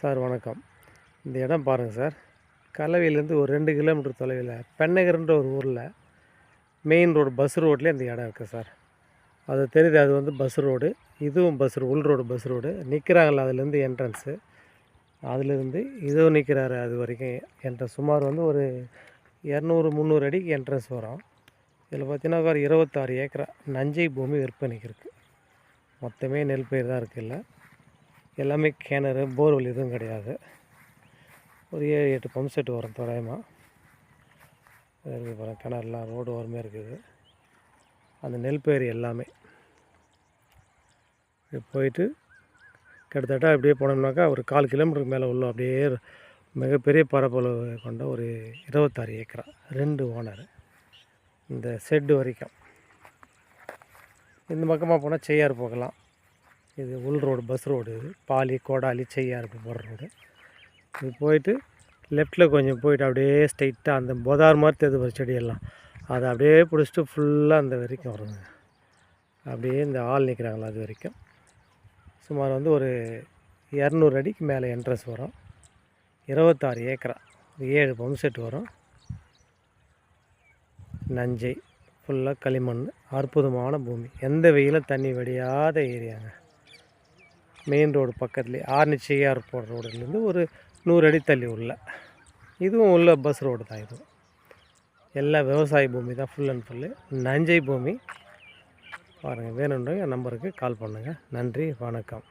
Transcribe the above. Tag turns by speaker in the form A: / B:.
A: Sir வணக்கம். இந்த இடம் பாருங்கள் சார். கலவையிலேருந்து ஒரு ரெண்டு கிலோமீட்டர் தொலைவில் பெண்ணகர்ன்ற ஒரு ஊரில் மெயின் ரோடு பஸ் ரோட்லேயே இந்த இடம் இருக்குது சார். அது தெரியுது அது வந்து பஸ் ரோடு இதுவும் பஸ் உள் ரோடு பஸ் ரோடு நிற்கிறாங்கள அதுலேருந்து என்ட்ரன்ஸு அதுலேருந்து இதுவும் நிற்கிறாரு அது வரைக்கும். என்ட்ரன்ஸ் சுமார் வந்து ஒரு இரநூறு முந்நூறு அடிக்கு என்ட்ரன்ஸ் வரும். இதில் பார்த்தீங்கன்னா ஒரு இருபத்தாறு ஏக்கரா நஞ்சை பூமி விற்பனைக்கு இருக்குது மொத்தமே நெல் பயிர் தான் இருக்குல்ல எல்லாமே கிணறு போர்வெல் எதுவும் கிடையாது. ஒரு ஏழு எட்டு பம்ப் செட் வரும் தோராயமாக இருக்குது பாருங்க கிணறுலாம் ரோடு ஓரமே இருக்குது. அந்த நெல் பயிர் எல்லாமே. போயிட்டு கிட்டத்தட்ட அப்படியே போனோம்னாக்கா ஒரு கால் கிலோமீட்டருக்கு மேலே உள்ள அப்படியே மிகப்பெரிய பரப்பளவு கொண்ட ஒரு இருபத்தாறு ஏக்கரா ரெண்டு ஓனர். இந்த செட்டு வரைக்கும். இந்த பக்கமாக போனால் செய்யார் போகலாம். இது உள் ரோடு பஸ் ரோடு இது. பாலி கோடாலி செய்யார் அப்படி போகிற ரோடு. இது போயிட்டு லெஃப்ட்டில் கொஞ்சம் போயிட்டு அப்படியே ஸ்ட்ரைட்டாக அந்த போதார் மாதிரி தெரியுது செடியெல்லாம். அதை அப்படியே பிடிச்சிட்டு ஃபுல்லாக அந்த வரைக்கும் வருங்க அப்படியே இந்த ஆள் நிற்கிறாங்களா அது வரைக்கும். சுமார் வந்து ஒரு இரநூறு அடிக்கு மேலே என்ட்ரன்ஸ் வரும். இருபத்தாறு ஏக்கரா. ஏழு பம்ப் செட் வரும். நஞ்சை ஃபுல்லாக களிமண் அற்புதமான பூமி. எந்த வெயிலும் தண்ணி வடியாத ஏரியாங்க. மெயின் ரோடு பக்கத்துலேயே ஆர்னிச்சையார் போகிற ரோடுலேருந்து ஒரு நூறு அடி தள்ளி உள்ள. இதுவும் உள்ள பஸ் ரோடு தான் இதுவும் எல்லாம் விவசாய பூமி தான் ஃபுல் அண்ட் ஃபுல்லு நஞ்சை பூமி. பாருங்கள் வேணுன்றவங்க நம்பருக்கு கால் பண்ணுங்கள் நன்றி வணக்கம்.